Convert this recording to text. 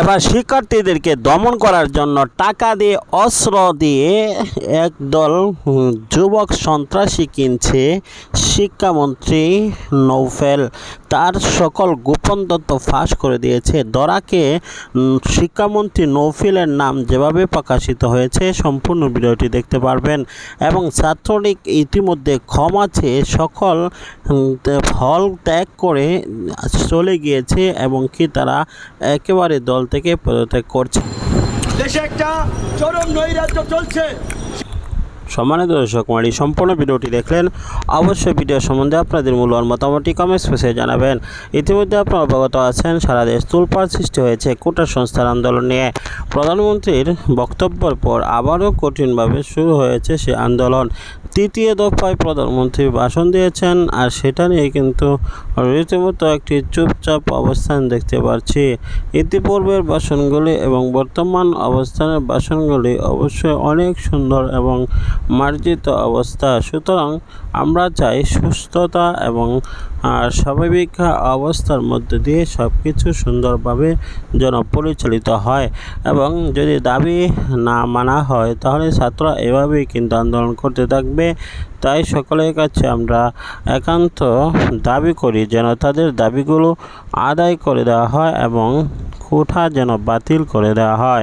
এবার শিক্ষার্থীদেরকে দমন করার জন্য টাকা দিয়ে অস্ত্র দিয়ে একদল যুবক সন্ত্রাসী কিনছে শিক্ষামন্ত্রী নৌফেল। তার সকল গোপন তথ্য ফাঁস করে দিয়েছে। দরাকে শিক্ষামন্ত্রী নৌফেলের নাম যেভাবে প্রকাশিত হয়েছে সম্পূর্ণ ভিডিওটি দেখতে পারবেন। এবং ছাত্রলীগ ইতিমধ্যে ক্ষমা চেয়ে সকল ফল ত্যাগ করে চলে গিয়েছে এবং কি তারা একেবারে দল থেকে পদত্যাগ করছে। দেশে একটা চরম নৈরাজ্য চলছে। সম্মানিত দর্শক মণ্ডলী, সম্পূর্ণ ভিডিওটি দেখলেন, অবশ্যই ভিডিও সম্বন্ধে আপনাদের মূল্যবান মতামতটি কমেন্ট স্পেসে জানাবেন। ইতিমধ্যে আপনারা অবগত আছেন, সারা দেশ তুলপাড় সৃষ্টি হয়েছে কোটা সংস্থার আন্দোলন নিয়ে। প্রধানমন্ত্রীর বক্তব্যের পর আবারও কঠিনভাবে শুরু হয়েছে সে আন্দোলন। তৃতীয় দফায় প্রধানমন্ত্রী ভাষণ দিয়েছেন, আর সেটা নিয়ে কিন্তু রীতিমতো একটি চুপচাপ অবস্থান দেখতে পাচ্ছি ইতিপূর্বের ভাষণগুলি এবং বর্তমান অবস্থানের ভাষণগুলি অবশ্যই অনেক সুন্দর এবং মার্জিত অবস্থা। সুতরাং আমরা চাই সুস্থতা এবং স্বাভাবিক অবস্থার মধ্যে দিয়ে সব কিছু সুন্দরভাবে যেন পরিচালিত হয় এবং যদি দাবি না মানা হয়, তাহলে ছাত্ররা এভাবেই কিন্তু আন্দোলন করতে থাকবে। তাই সকলের কাছে আমরা একান্ত দাবি করি যেন তাদের দাবিগুলো আদায় করে দেওয়া হয় এবং কোঠা যেন বাতিল করে দেওয়া হয়।